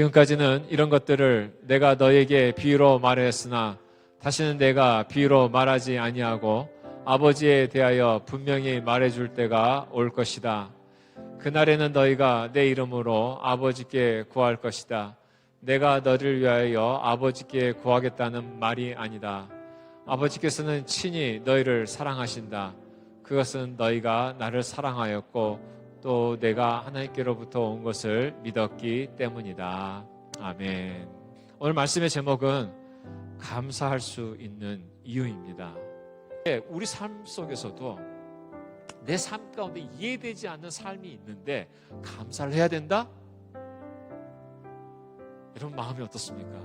지금까지는 이런 것들을 내가 너에게 비유로 말하였으나 다시는 내가 비유로 말하지 아니하고 아버지에 대하여 분명히 말해줄 때가 올 것이다. 그날에는 너희가 내 이름으로 아버지께 구할 것이다. 내가 너를 위하여 아버지께 구하겠다는 말이 아니다. 아버지께서는 친히 너희를 사랑하신다. 그것은 너희가 나를 사랑하였고 또 내가 하나님께로부터 온 것을 믿었기 때문이다. 아멘. 오늘 말씀의 제목은 감사할 수 있는 이유입니다. 우리 삶 속에서도 내 삶 가운데 이해되지 않는 삶이 있는데 감사를 해야 된다? 여러분 마음이 어떻습니까?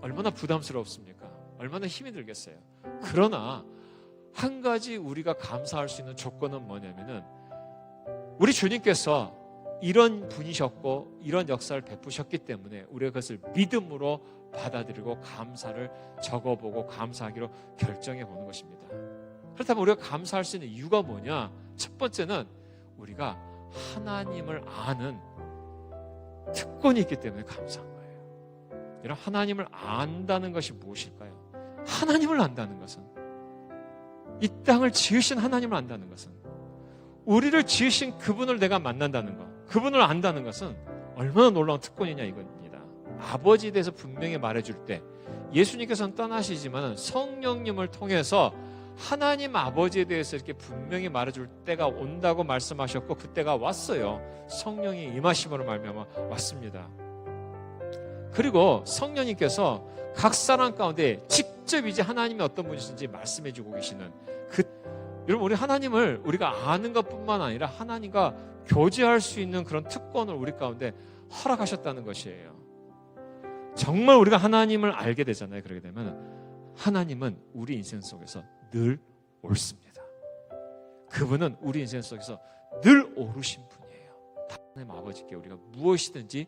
얼마나 부담스럽습니까? 얼마나 힘이 들겠어요. 그러나 한 가지 우리가 감사할 수 있는 조건은 뭐냐면은 우리 주님께서 이런 분이셨고 이런 역사를 베푸셨기 때문에 우리가 그것을 믿음으로 받아들이고 감사를 적어보고 감사하기로 결정해 보는 것입니다. 그렇다면 우리가 감사할 수 있는 이유가 뭐냐? 첫 번째는 우리가 하나님을 아는 특권이 있기 때문에 감사한 거예요. 여러분 하나님을 안다는 것이 무엇일까요? 하나님을 안다는 것은 이 땅을 지으신 하나님을 안다는 것은 우리를 지으신 그분을 내가 만난다는 것, 그분을 안다는 것은 얼마나 놀라운 특권이냐 이겁니다. 아버지에 대해서 분명히 말해줄 때 예수님께서는 떠나시지만 성령님을 통해서 하나님 아버지에 대해서 이렇게 분명히 말해줄 때가 온다고 말씀하셨고 그때가 왔어요. 성령이 임하심으로 말미암아 왔습니다. 그리고 성령님께서 각 사람 가운데 직접 이제 하나님이 어떤 분이신지 말씀해주고 계시는 그 여러분 우리 하나님을 우리가 아는 것뿐만 아니라 하나님과 교제할 수 있는 그런 특권을 우리 가운데 허락하셨다는 것이에요. 정말 우리가 하나님을 알게 되잖아요. 그러게 되면 하나님은 우리 인생 속에서 늘 옳습니다. 그분은 우리 인생 속에서 늘 오르신 분이에요. 하나님 아버지께 우리가 무엇이든지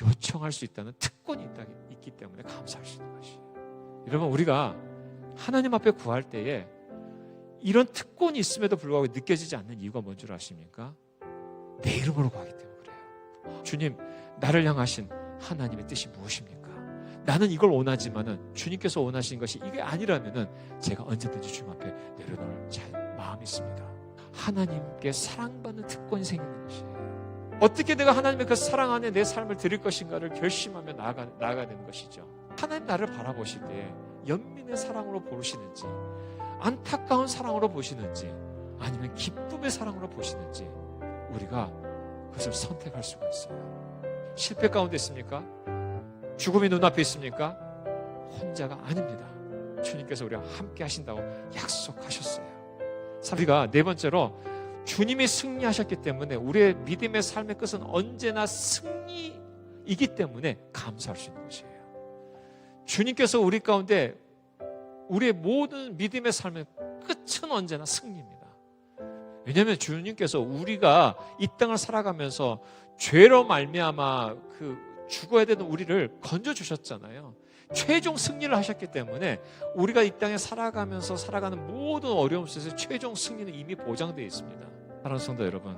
요청할 수 있다는 특권이 있기 때문에 감사할 수 있는 것이에요. 여러분 우리가 하나님 앞에 구할 때에 이런 특권이 있음에도 불구하고 느껴지지 않는 이유가 뭔 줄 아십니까? 내 이름으로 구하기 때문에 그래요. 주님, 나를 향하신 하나님의 뜻이 무엇입니까? 나는 이걸 원하지만은 주님께서 원하시는 것이 이게 아니라면은 제가 언제든지 주님 앞에 내려놓을 마음이 있습니다. 하나님께 사랑받는 특권이 생기는 것이에요. 어떻게 내가 하나님의 그 사랑 안에 내 삶을 드릴 것인가를 결심하며 나아가, 나아가야 되는 것이죠. 하나님 나를 바라보실 때 연민의 사랑으로 보시는지 안타까운 사랑으로 보시는지 아니면 기쁨의 사랑으로 보시는지 우리가 그것을 선택할 수가 있어요. 실패 가운데 있습니까? 죽음이 눈앞에 있습니까? 혼자가 아닙니다. 주님께서 우리와 함께 하신다고 약속하셨어요. 우리가 네 번째로 주님이 승리하셨기 때문에 우리의 믿음의 삶의 끝은 언제나 승리이기 때문에 감사할 수 있는 것이에요. 주님께서 우리 가운데 우리의 모든 믿음의 삶의 끝은 언제나 승리입니다. 왜냐하면 주님께서 우리가 이 땅을 살아가면서 죄로 말미암아 그 죽어야 되는 우리를 건져 주셨잖아요. 최종 승리를 하셨기 때문에 우리가 이 땅에 살아가면서 살아가는 모든 어려움 속에서 최종 승리는 이미 보장되어 있습니다. 사랑하는 성도 여러분,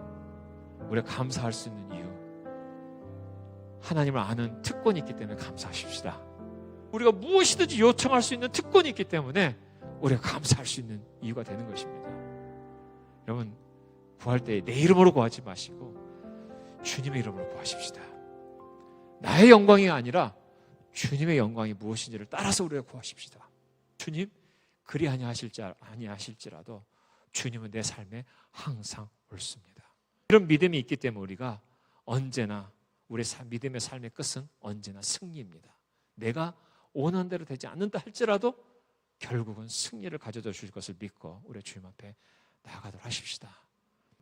우리가 감사할 수 있는 이유 하나님을 아는 특권이 있기 때문에 감사하십시다. 우리가 무엇이든지 요청할 수 있는 특권이 있기 때문에 우리가 감사할 수 있는 이유가 되는 것입니다. 여러분, 구할 때 내 이름으로 구하지 마시고 주님의 이름으로 구하십시다. 나의 영광이 아니라 주님의 영광이 무엇인지를 따라서 우리가 구하십시다. 주님, 그리 아니하실지 아니하실지라도 주님은 내 삶에 항상 옳습니다. 이런 믿음이 있기 때문에 우리가 언제나 우리 믿음의 삶의 끝은 언제나 승리입니다. 내가 원하는 대로 되지 않는다 할지라도 결국은 승리를 가져다 주실 것을 믿고 우리 주님 앞에 나아가도록 하십시다.